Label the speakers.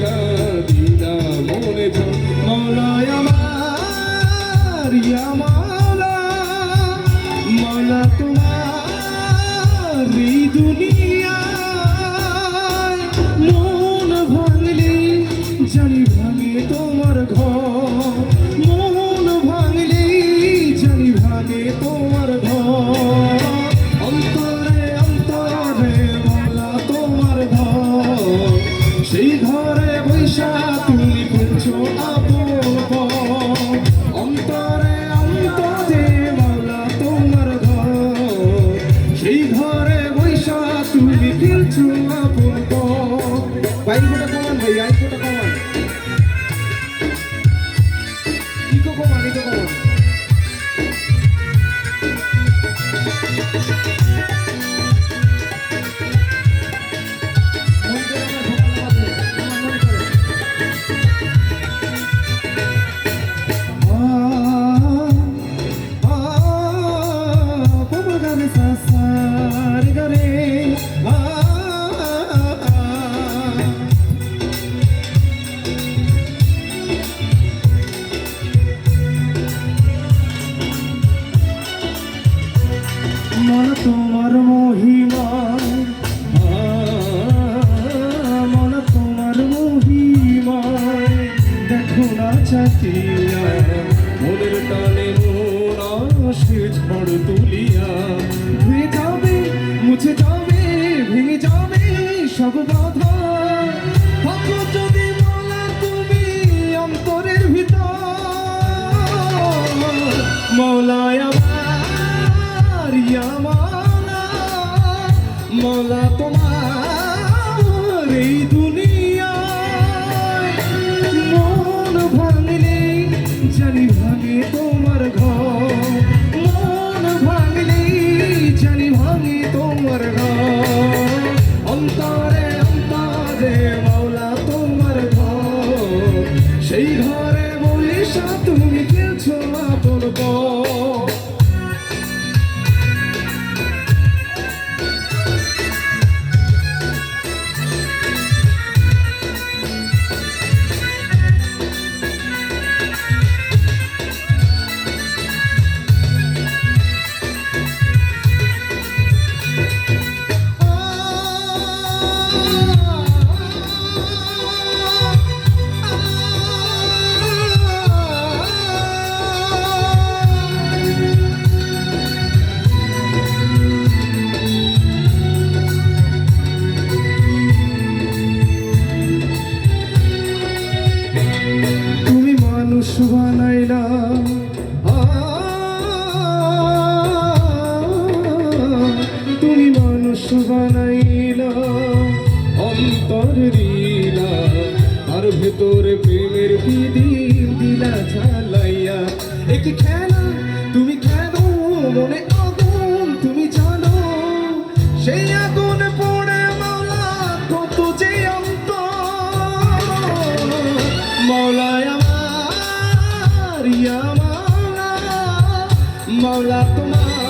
Speaker 1: দিলা দিলা মনে ইয়া মালা তোমার এই দুনিয়ায়। ভাঙলে, জানি ভাঙে তোমার ঘর। মন ভাঙলে, জানি ভাঙে তোমার ঘর। অন্তরে অন্তরে মালা তোমার ঘর। সেই ঘরে বৈশা তুমি পর। অন্তরে অন্তরে মালা তোমার ঘর সেই ঘরে বৈশা তুমি খেলছো আপন। ভাই কোটা কমান ভাই আই কোটা কমান ইকো কমান ইকো কমান সে ঝড় তুলিয়া। ধুয়ে যাবে, মুছে যাবে, ভেঙে যাবে সব বাধা। যদি বলা তুমি অন্তরের ভিতর। মৌলায় আমার মৌলা তোমার বানাইলা তুমি মানুষ বানাইলা অন্তর দিলা আর ভেতরে প্রেমের বিদিন দিলা ঝালাইয়া একটি খেলা আমার ইয়া মাওলা তোমার